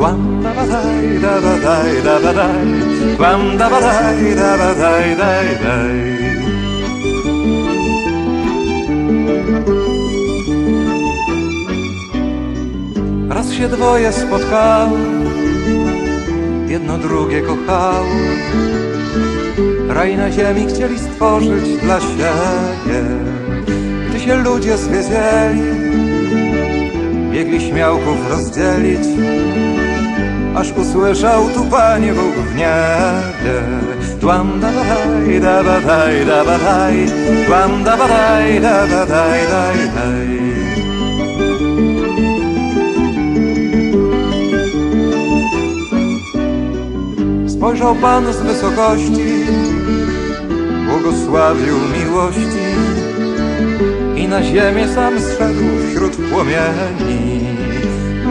Quam da da ba dai da ba dai Quam da da Raz się dwoje spotkało Jedno drugie kochało Raj na ziemi chcieli stworzyć dla siebie. Gdy się ludzie zwiedzieli Biegli śmiałków rozdzielić Aż usłyszał tu Panie Bóg w niebie. Dłam da ba daj, da ba daj, da ba daj Dłam da ba daj, da ba daj, daj, daj. Spojrzał Pan z wysokości, błogosławił miłości i na ziemię sam zszedł wśród płomieni.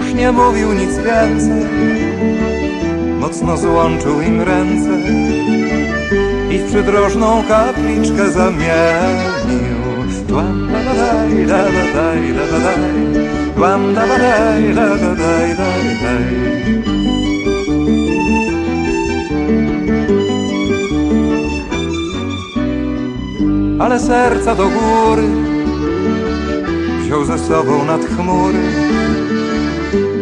Już nie mówił nic więcej, mocno złączył im ręce i w przydrożną kapliczkę zamienił. Dłam da ba daj, da ba daj, da ba daj, dłam da ba daj, da ba daj, daj, daj. ale serca do góry wziął ze sobą nad chmury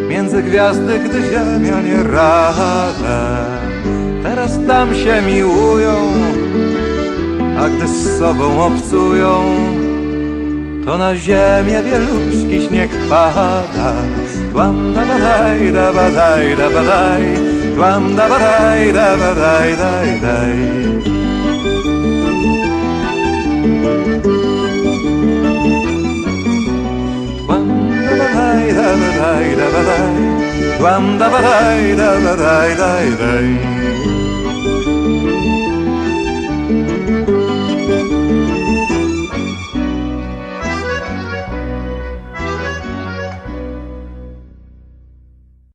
między gwiazdy, gdy ziemia nie rada. Teraz tam się miłują, a gdy z sobą obcują, to na ziemię wieluśki śnieg pada. Tłam da ba daj, da ba daj, da ba daj, tłam da ba daj, da ba daj, daj, daj. Da ba dai da ba dai. Wam da ba dai da ba dai dai dai.